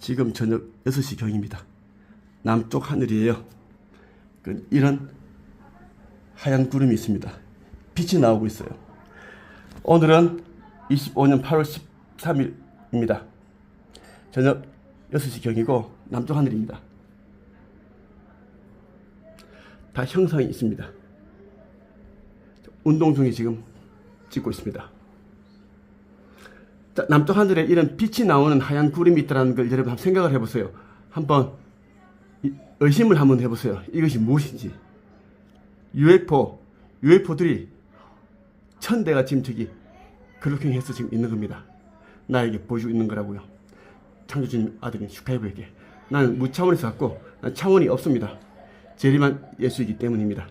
지금 저녁 6시 경입니다. 남쪽 하늘이에요. 그 이런 하얀 구름이 있습니다. 빛이 나오고 있어요. 오늘은 25년 8월 13일입니다. 저녁 6시 경이고 남쪽 하늘입니다. 다 형상이 있습니다. 운동 중에 지금 찍고 있습니다. 자, 남쪽 하늘에 이런 빛이 나오는 하얀 구름이 있다는 걸 여러분 한번 생각을 해보세요. 한번 이- 의심을 한번 해보세요. 이것이 무엇인지. UFO, UFO들이 천 대가 지금 저기 그렇게해서 지금 있는 겁니다. 나에게 보여주고 있는 거라고요. 창조주님 아들인 슈카이브에게 나는 무차원에서 왔고 난 차원이 없습니다. 재림한 예수이기 때문입니다.